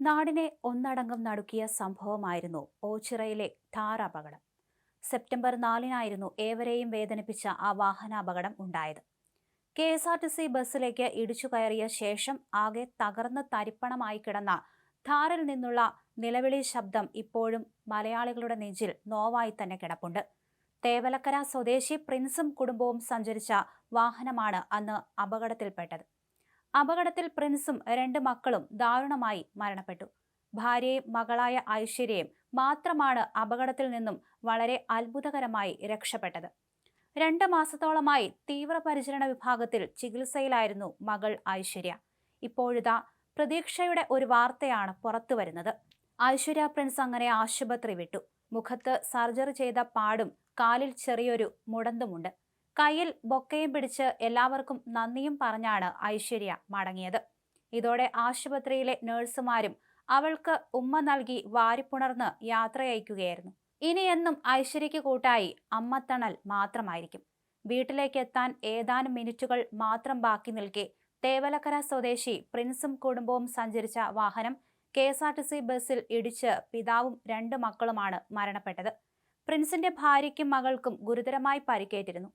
നാടിനെ ഒന്നടങ്കം നടുക്കിയ സംഭവമായിരുന്നു ഓച്ചിറയിലെ ഥാർ അപകടം സെപ്റ്റംബർ നാലിനായിരുന്നു ഏവരെയും വേദനിപ്പിച്ച ആ വാഹനാപകടം ഉണ്ടായത്. K S R T C ബസ്സിലേക്ക് ഇടിച്ചു കയറിയ ശേഷം ആകെ തകർന്ന് തരിപ്പണമായി കിടന്ന ഥാറിൽ നിന്നുള്ള നിലവിളി ശബ്ദം ഇപ്പോഴും മലയാളികളുടെ നെഞ്ചിൽ നോവായി തന്നെ കിടപ്പുണ്ട്. തേവലക്കര സ്വദേശി പ്രിൻസും കുടുംബവും സഞ്ചരിച്ച വാഹനമാണ് അന്ന് അപകടത്തിൽപ്പെട്ടത്. അപകടത്തിൽ പ്രിൻസും രണ്ട് മക്കളും ദാരുണമായി മരണപ്പെട്ടു. ഭാര്യയും മകളായ ഐശ്വര്യയും മാത്രമാണ് അപകടത്തിൽ നിന്നും വളരെ അത്ഭുതകരമായി രക്ഷപ്പെട്ടത്. രണ്ട് മാസത്തോളമായി തീവ്രപരിചരണ വിഭാഗത്തിൽ ചികിത്സയിലായിരുന്നു മകൾ ഐശ്വര്യ. ഇപ്പോഴിതാ പ്രതീക്ഷയുടെ ഒരു വാർത്തയാണ് പുറത്തു വരുന്നത് ഐശ്വര്യ പ്രിൻസ് അങ്ങനെ ആശുപത്രി വിട്ടു. മുഖത്ത് സർജറി ചെയ്ത പാടും കാലിൽ ചെറിയൊരു മുടന്തുമുണ്ട്. കയ്യിൽ ബൊക്കയും പിടിച്ച് എല്ലാവർക്കും നന്ദിയും പറഞ്ഞാണ് ഐശ്വര്യ മടങ്ങിയത്. ഇതോടെ ആശുപത്രിയിലെ നഴ്സുമാരും അവൾക്ക് ഉമ്മ നൽകി വാരിപ്പുണർന്ന് യാത്രയയക്കുകയായിരുന്നു. ഇനിയെന്നും ഐശ്വര്യയ്ക്ക് കൂട്ടായി അമ്മത്തണൽ മാത്രമായിരിക്കും. വീട്ടിലേക്ക് എത്താൻ ഏതാനും മിനിറ്റുകൾ മാത്രം ബാക്കി നിൽക്കെ തേവലക്കര സ്വദേശി പ്രിൻസും കുടുംബവും സഞ്ചരിച്ച വാഹനം K S R T C ബസ്സിൽ ഇടിച്ച് പിതാവും രണ്ട് മക്കളുമാണ് മരണപ്പെട്ടത്. പ്രിൻസിന്റെ ഭാര്യയ്ക്കും മകൾക്കും ഗുരുതരമായി പരിക്കേറ്റിരുന്നു.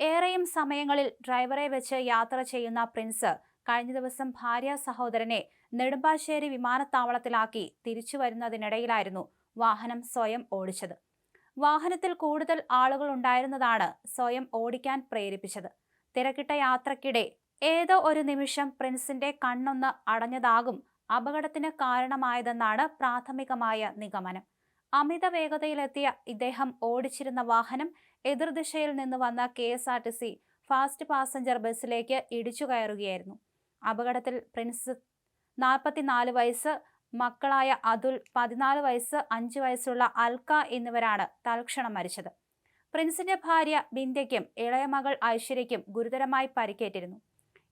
ഏറെയും സമയങ്ങളിൽ ഡ്രൈവറെ വെച്ച് യാത്ര ചെയ്യുന്ന പ്രിൻസ് കഴിഞ്ഞ ദിവസം ഭാര്യ സഹോദരനെ നെടുമ്പാശ്ശേരി വിമാനത്താവളത്തിലാക്കി തിരിച്ചു വരുന്നതിനിടയിലായിരുന്നു വാഹനം സ്വയം ഓടിച്ചത്. വാഹനത്തിൽ കൂടുതൽ ആളുകൾ ഉണ്ടായിരുന്നതാണ് സ്വയം ഓടിക്കാൻ പ്രേരിപ്പിച്ചത്. തിരക്കിട്ട യാത്രക്കിടെ ഏതോ ഒരു നിമിഷം പ്രിൻസിന്റെ കണ്ണൊന്ന് അടഞ്ഞതാകും അപകടത്തിന് കാരണമായതെന്നാണ് പ്രാഥമികമായ നിഗമനം. അമിത വേഗതയിലെത്തിയ ഇദ്ദേഹം ഓടിച്ചിരുന്ന വാഹനം എതിർദിശയിൽ നിന്ന് വന്ന K S R T C fast passenger ബസ്സിലേക്ക് ഇടിച്ചു കയറുകയായിരുന്നു. അപകടത്തിൽ പ്രിൻസ് നാൽപ്പത്തിനാല് വയസ്സ് മക്കളായ അതുൽ പതിനാല് വയസ്സ് അഞ്ച് വയസ്സുള്ള അൽക്ക എന്നിവരാണ് തൽക്ഷണം മരിച്ചത്. പ്രിൻസിന്റെ ഭാര്യ ബിന്ദയ്ക്കും ഇളയ മകൾ ഐശ്വര്യയ്ക്കും ഗുരുതരമായി പരിക്കേറ്റിരുന്നു.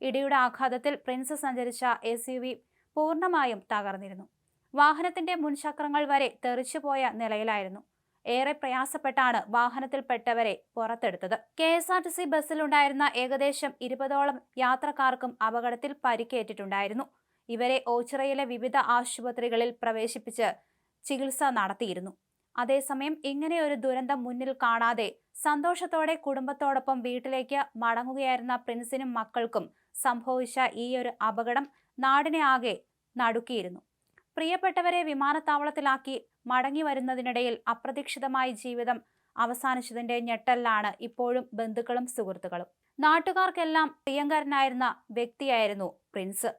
ഇടിയുടെ ആഘാതത്തിൽ പ്രിൻസ് സഞ്ചരിച്ച എസ് യു വി പൂർണമായും തകർന്നിരുന്നു. വാഹനത്തിന്റെ മുൻചക്രങ്ങൾ വരെ തെറിച്ചുപോയ നിലയിലായിരുന്നു. ഏറെ പ്രയാസപ്പെട്ടാണ് വാഹനത്തിൽപ്പെട്ടവരെ പുറത്തെടുത്തത്. K S R T C ബസ്സിലുണ്ടായിരുന്ന ഏകദേശം ഇരുപതോളം യാത്രക്കാർക്കും അപകടത്തിൽ പരിക്കേറ്റിട്ടുണ്ടായിരുന്നു. ഇവരെ ഓച്ചിറയിലെ വിവിധ ആശുപത്രികളിൽ പ്രവേശിപ്പിച്ച് ചികിത്സ നടത്തിയിരുന്നു. അതേസമയം ഇങ്ങനെയൊരു ദുരന്തം മുന്നിൽ കാണാതെ സന്തോഷത്തോടെ കുടുംബത്തോടൊപ്പം വീട്ടിലേക്ക് മടങ്ങുകയായിരുന്ന പ്രിൻസിനും മക്കൾക്കും സംഭവിച്ച ഈയൊരു അപകടം നാടിനെ ആകെ നടുക്കിയിരുന്നു. പ്രിയപ്പെട്ടവരെ വിമാനത്താവളത്തിലാക്കി മടങ്ങി വരുന്നതിനിടയിൽ അപ്രതീക്ഷിതമായി ജീവിതം അവസാനിച്ചതിന്റെ ഞെട്ടലിലാണ് ഇപ്പോഴും ബന്ധുക്കളും സുഹൃത്തുക്കളും. നാട്ടുകാർക്കെല്ലാം പ്രിയങ്കരനായിരുന്ന വ്യക്തിയായിരുന്നു പ്രിൻസ്.